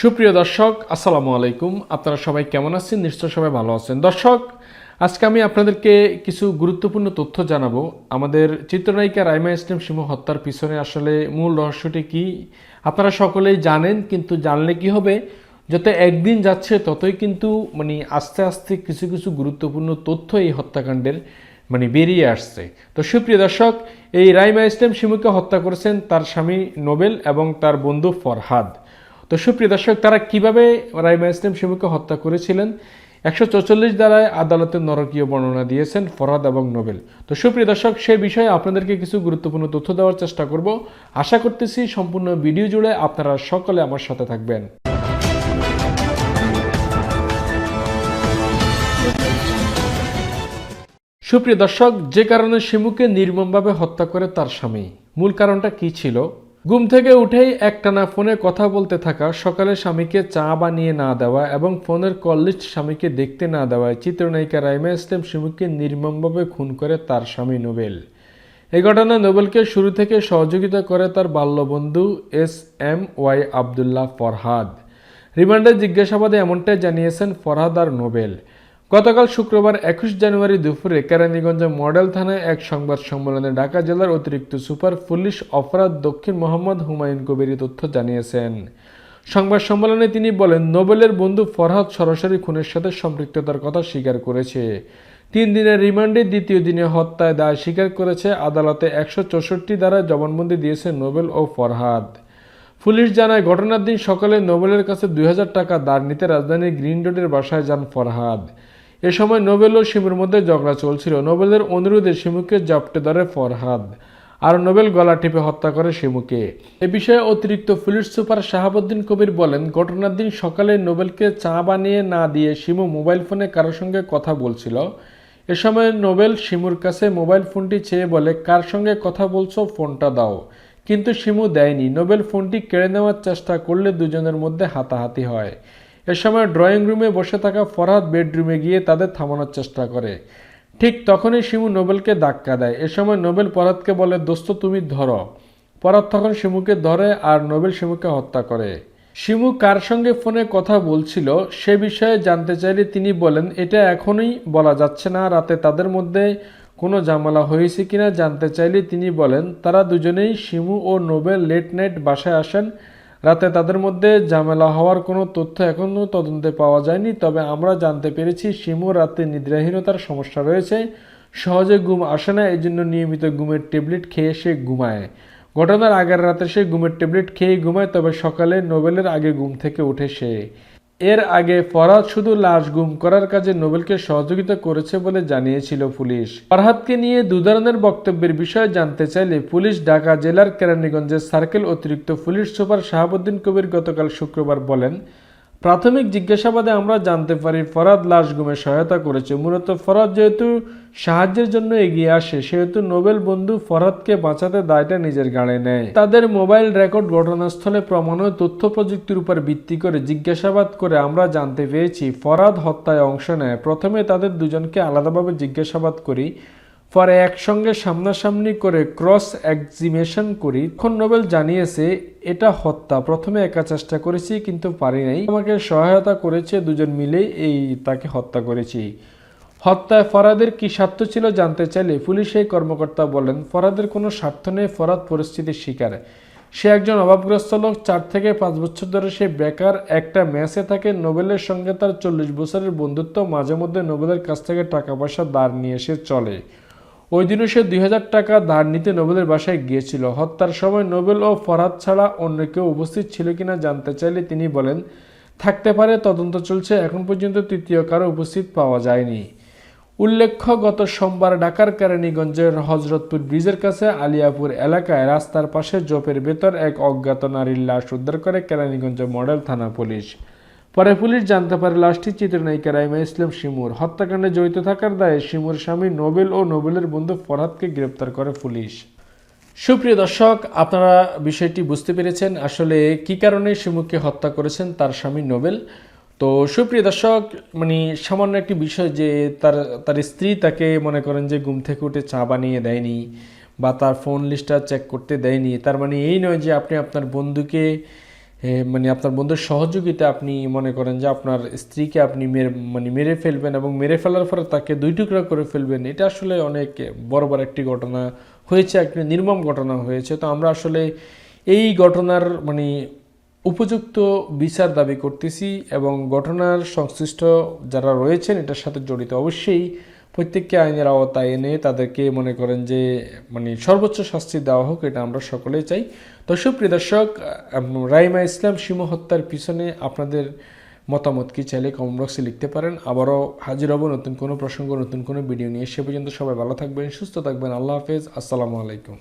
সুপ্রিয় দর্শক, আসসালামু আলাইকুম। আপনারা সবাই কেমন আছেন? নিশ্চয় সবাই ভালো আছেন। দর্শক, আজকে আমি আপনাদেরকে কিছু গুরুত্বপূর্ণ তথ্য জানাব। আমাদের চিত্রনায়িকা রাইমা ইসলাম সিংহ হত্যার পিছনে আসলে মূল রহস্যটি কি? আপনারা সকলেই জানেন, কিন্তু জানলে কি হবে? যত একদিন যাচ্ছে, ততই কিন্তু মানে আস্তে আস্তে কিছু কিছু গুরুত্বপূর্ণ তথ্য এই হত্যাকাণ্ডের মানে বেরিয়ে আসছে। তো সুপ্রিয় দর্শক, এই রাইমা ইসলাম সিমুকে হত্যা করেছেন তার স্বামী নোবেল এবং তার বন্ধু ফরহাদ। তো সুপ্রিয় দর্শক, তারা কীভাবে রাইমা ইসলাম শিমুকে হত্যা করেছিলেন? একশো চৌচল্লিশ দ্বারায় আদালতের নরকীয় বর্ণনা দিয়েছেন ফরাদ এবং নোবেল। তো সুপ্রিয় দর্শক, সে বিষয়ে আপনাদেরকে কিছু গুরুত্বপূর্ণ তথ্য দেওয়ার চেষ্টা করব। আশা করতেছি সম্পূর্ণ ভিডিও জুড়ে আপনারা সকলে আমার সাথে থাকবেন। সুপ্রিয় দর্শক, যে কারণে শিমুকে নির্মমভাবে হত্যা করে তার স্বামী। মূল কারণটা কি ছিল? ঘুম থেকে উঠেই একটানা ফোনে কথা বলতে থাকা, সকালে স্বামীকে চা বানিয়ে না দেওয়া এবং ফোনের কল লিস্ট স্বামীকে দেখতে না দেওয়ায় চিত্রনায়িকা রাইমা ইসলাম শিমুকে নির্মমভাবে খুন করে তার স্বামী নোবেল। এই ঘটনায় নোবেলকে শুরু থেকে সহযোগিতা করে তার বাল্যবন্ধু S M Y Abdullah Farhad. রিমান্ডে জিজ্ঞাসাবাদে এমনটাই জানিয়েছেন ফরহাদ আর নোবেল। গতকাল শুক্রবার একুশ জানুয়ারি দুপুরে কেরানীগঞ্জ মডেল থানায় এক সংবাদ সম্মেলনে ঢাকা জেলার অতিরিক্ত সুপার পুলিশ অপরাধ দক্ষিণ মোহাম্মদ হুমায়ুন কবির তথ্য জানিয়েছেন। সংবাদ সম্মেলনে তিনি বলেন, নোবেলের বন্ধু ফরহাদ সরাসরি খুনের সাথে সম্পৃক্ততার কথা স্বীকার করেছে। তিন দিনের রিমান্ডে দ্বিতীয় দিনে হত্যায় দায় স্বীকার করেছে আদালতে একশো চৌষট্টি দ্বারা জবানবন্দি দিয়েছে নোবেল ও ফরহাদ। পুলিশ জানায়, ঘটনার দিন সকালে নোবেলের কাছে দুই হাজার টাকা দাঁড় নিতে রাজধানীর গ্রিন রোডের বাসায় যান ফরহাদ। এ সময় নোবেল ও শিমুর মধ্যে ঝগড়া চলছিল। নোবেলের অনুরোধে শিমুকে জাপটে ধরে ফরহাদ আর নোবেল গলা টিপে হত্যা করে শিমুকে। এ বিষয়ে অতিরিক্ত পুলিশ সুপার শাহাবুদ্দিন কবির বলেন, ঘটনার দিন সকালে নোবেলকে চা বানিয়ে না দিয়ে শিমু মোবাইল ফোনে কারোর সঙ্গে কথা বলছিল। এ সময় নোবেল শিমুর কাছে মোবাইল ফোনটি চেয়ে বলে, কার সঙ্গে কথা বলছো, ফোনটা দাও। কিন্তু শিমু দেয়নি। নোবেল ফোনটি কেড়ে নেওয়ার চেষ্টা করলে দুজনের মধ্যে হাতাহাতি হয়। এ সময় ড্রয়িং রুমে বসে থাকা ফরহাদ বেডরুমে গিয়ে তাদের থামানোর চেষ্টা করে। ঠিক তখনই শিমু নোবেলকে ধাক্কা দেয়। এ সময় নোবেল পরাতকে বলে, দোস্ত, তুমি ধরো। পরাত তখন শিমুকে ধরে আর নোবেল শিমুকে হত্যা করে। শিমু কার সঙ্গে ফোনে কথা বলছিল সে বিষয়ে জানতে চাইলে তিনি বলেন, এটা এখনই বলা যাচ্ছে না, রাতে তাদের মধ্যে কোনো জামালা হয়েছে কিনা জানতে চাইলে তিনি বলেন, তারা দুজনেই শিমু ও নোবেল লেট নাইট বাসায় আসেন। রাতে তাদের মধ্যে ঝামেলা হওয়ার কোনো তথ্য এখনও তদন্তে পাওয়া যায়নি, তবে আমরা জানতে পেরেছি শিমু রাতে নিদ্রাহীনতার সমস্যা রয়েছে। সহজে ঘুম আসে না এই জন্য নিয়মিত ঘুমের ট্যাবলেট খেয়ে সে ঘুমায়। ঘটনার আগের রাতে সে ঘুমের ট্যাবলেট খেয়ে ঘুমায়, তবে সকালে নোবেলের আগে ঘুম থেকে উঠে সে। এর আগে ফরহাদ শুধু লাশ গুম করার কাজে নোবেলকে সহযোগিতা করেছে বলে জানিয়েছিল পুলিশ। ফরহাদকে নিয়ে দু ধরনের বক্তব্যের বিষয়ে জানতে চাইলে পুলিশ ঢাকা জেলার কেরানীগঞ্জের সার্কেল অতিরিক্ত পুলিশ সুপার শাহাবুদ্দিন কবির গতকাল শুক্রবার বলেন প্রাথমিক জিজ্ঞাসাবাদে আমরা জানতে পারি ফরাদ লাশ গুমে সহায়তা করেছে। মূলত ফরাদ যেহেতু সাহায্যের জন্য এগিয়ে আসে, সেহেতু নোবেল বন্ধু ফরাদকে বাঁচাতে দায়টা নিজের গাড়ে নেয়। তাদের মোবাইল রেকর্ড ঘটনাস্থলে প্রমাণ ও তথ্য প্রযুক্তির উপর ভিত্তি করে জিজ্ঞাসাবাদ করে আমরা জানতে পেরেছি, ফরাদ হত্যায় অংশ নেয়। প্রথমে তাদের দুজনকে আলাদাভাবে জিজ্ঞাসাবাদ করি পরে একসঙ্গে সামনাসামনি করে ক্রস এক্সিমেশন করি। তখন নোবেল জানিয়েছে, এটা হত্যা। প্রথমে একা চেষ্টা করেছি, কিন্তু পারি নাই। আমাকে সহায়তা করেছে দুজন মিলেই এই তাকে হত্যা করেছি। হত্যায় ফরাদের কি স্বার্থ ছিল জানতে চাইলে পুলিশের কর্মকর্তা বলেন, ফরাদের কোনো স্বার্থ নেই, ফরাদ পরিস্থিতির শিকার। সে একজন অভাবগ্রস্ত লোক, চার থেকে পাঁচ বছর ধরে সে বেকার, একটা ম্যাচে থাকে, নোবেলের সঙ্গে তার চল্লিশ বছরের বন্ধুত্ব মাঝে মধ্যে নোবেলের কাছ থেকে টাকা পয়সা দাঁড় নিয়ে এসে চলে। ওই দিনও সে দুই হাজার টাকা ধার নিতে নোবেলের বাসায় গিয়েছিল। হত্যার সময় নোবেল ও ফরহাদ ছাড়া অন্য কেউ উপস্থিত ছিল কিনা জানতে চাইলে তিনি বলেন, থাকতে পারে, তদন্ত চলছে, এখন পর্যন্ত তৃতীয় কারও উপস্থিত পাওয়া যায়নি। উল্লেখ্য, গত সোমবার ঢাকার কেরানীগঞ্জের হজরতপুর ব্রিজের কাছে আলিয়াপুর এলাকায় রাস্তার পাশে জোপের ভেতর এক অজ্ঞাত নারীর লাশ উদ্ধার করে কেরানীগঞ্জ মডেল থানা পুলিশ। পরে পুলিশ জানতে পারে লাশটি চিত্রনায়িকা রাইমা ইসলাম শিমুর। হত্যাকাণ্ডে জড়িত থাকার দায়ে শিমুর স্বামী নোবেল ও নোবেলের বন্ধু ফরহাদকে গ্রেপ্তার করে পুলিশ। সুপ্রিয় দর্শক, আপনারা বিষয়টি বুঝতে পেরেছেন। আসলে কি কারণে শিমুকে হত্যা করেছেন তার স্বামী নোবেল? তো সুপ্রিয় দর্শক মানে সামান্য একটি বিষয় যে তার তার স্ত্রী তাকে মনে করেন যে ঘুম থেকে উঠে চা বানিয়ে দেয়নি বা তার ফোন লিস্টটা চেক করতে দেয়নি। তার মানে এই নয় যে আপনি আপনার বন্ধুকে মানে আপনার বন্ধুর সহযোগিতা আপনি মনে করেন যে আপনার স্ত্রীকে আপনি মেরে মানে মেরে ফেলবেন এবং মেরে ফেলার পরে তাকে দুই টুকরা করে ফেলবেন, এটা আসলে অনেক বড় একটি ঘটনা হয়েছে একটি নির্মম ঘটনা হয়েছে। তো আমরা আসলে এই ঘটনার মানে উপযুক্ত বিচার দাবি করতেছি এবং ঘটনার সংশ্লিষ্ট যারা রয়েছেন এটার সাথে জড়িত অবশ্যই প্রত্যেককে আইনের আওতায় এনে তাদেরকে মনে করেন যে মানে সর্বোচ্চ শাস্তি দেওয়া হোক, এটা আমরা সকলেই চাই। তো সুপ্রিয় দর্শক রাইমা ইসলাম শিমু হত্যার পিছনে আপনাদের মতামত কি চাইলে কমেন্ট বক্সে লিখতে পারেন। আবারও হাজির হব নতুন কোনো প্রসঙ্গ, নতুন কোনো ভিডিও নিয়ে। সে পর্যন্ত সবাই ভালো থাকবেন, সুস্থ থাকবেন। আল্লাহ হাফেজ। আসসালামু আলাইকুম।